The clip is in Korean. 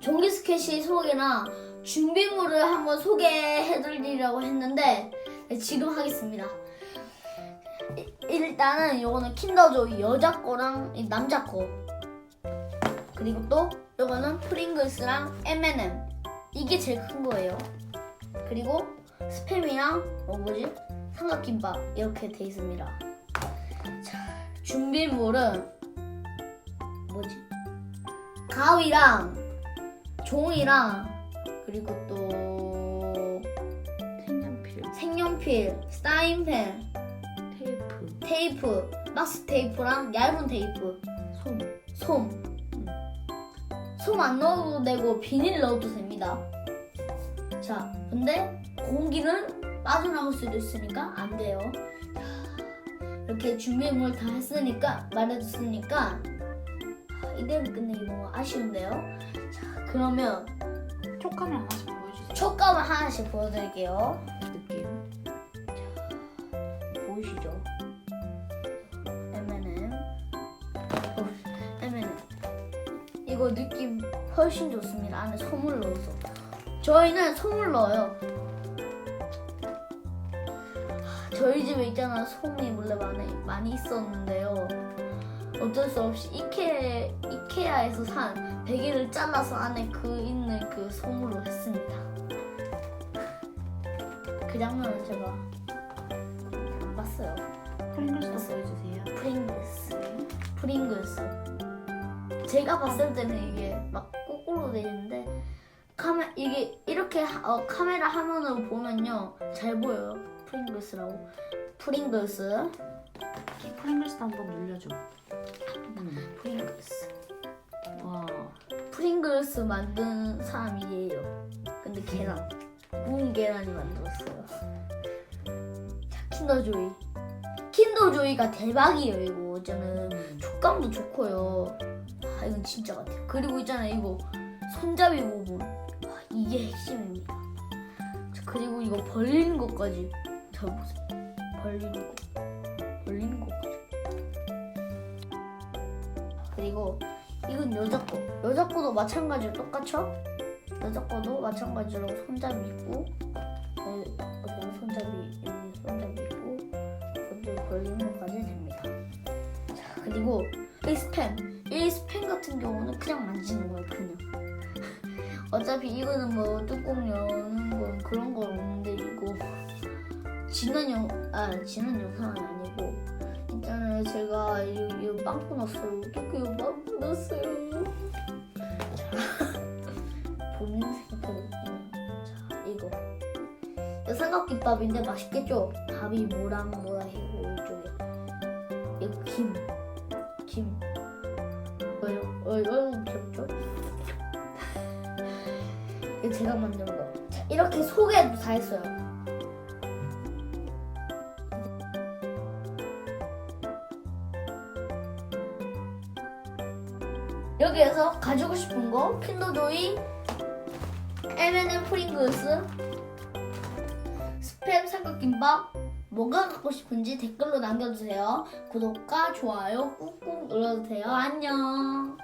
종이 스케치 소개나 준비물을 한번 소개해드리려고 했는데 네, 지금 하겠습니다. 이- 일단은 이거는 킨더조이 여자 거랑 이 남자 거 그리고 또 이거는 프링글스랑 M&M 이게 제일 큰 거예요. 그리고 스팸이랑 뭐 뭐지 삼각김밥 이렇게 돼 있습니다. 자 준비물은 뭐지 가위랑 종이랑 그리고 또 색연필, 색연필, 사인펜, 테이프, 테이프, 박스 테이프랑 얇은 테이프, 솜. 솜. 솜 안 넣어도 되고 비닐 넣어도 됩니다. 자, 근데 공기는 빠져나올 수도 있으니까 안 돼요. 자, 이렇게 준비물 다 했으니까 말해줬으니까 이대로 끝내기 너무 아쉬운데요. 자, 그러면 촉감을 하나씩 보여주세요. 촉감을 하나씩 보여드릴게요. 느낌. 보이시죠? M&M 어, M&M 이거 느낌 훨씬 좋습니다 안에 소물 넣어서 저희는 소물 넣어요 하, 저희 집에 있잖아 솜이 원래 많이, 많이 있었는데요 어쩔 수 없이 이케, 이케아에서 산 베개를 잘라서 안에 그 있는 그 솜으로 했습니다. 그 장면은 제가 안 봤어요. 프링글스 보여주세요. 프링글스. 프링글스. 제가 봤을 때는 이게 막 거꾸로 돼 있는데 카메 이게 이렇게 하- 어, 카메라 화면으로 보면요. 잘 보여요. 프링글스라고. 프링글스 프링글스 한번 눌려줘. 음. 프링글스 와. 프링글스 만든 사람이에요 근데 계란 구운 계란이 만들었어요 자 킨더조이 킨더조이가 대박이에요 이거 저는 촉감도 좋고요. 아 이건 진짜 같아요. 그리고 있잖아요 이거 손잡이 부분 아, 이게 핵심입니다. 자, 그리고 이거 벌리는 것까지 잘 보세요. 벌리는 거, 그리고 이건 여자 거. 여자 거도 마찬가지로 똑같죠? 여자 거도 마찬가지로 손잡이 있고 여기 여기 손잡이 여기 손잡이 있고 이것도 벌리는 것까지 됩니다. 자, 그리고 이 스팸. 이 스팸 같은 경우는 그냥 만지는 거예요, 그냥. 어차피 이거는 뭐 뚜껑 여는 건 그런 건 없는데 이거 지난 영, 아 지난 영상은 아니고 있잖아요 제가 이, 이 빵꾸 났어요 어떻게 이 빵꾸 났어요 자 본인 생각해보세요 자 이거 이거 삼각김밥인데 맛있겠죠? 밥이 모락모락해고 이쪽에 이거 김 김. 어이, 어이, 어이, 귀엽죠? 이거 제가 만든 거. 자, 이렇게 소개도 다 했어요. 여기에서 가지고 싶은 거 킨더조이, M&M 프링글스, 스팸 삼각김밥 뭐가 갖고 싶은지 댓글로 남겨주세요. 구독과 좋아요 꾹꾹 눌러주세요. 안녕.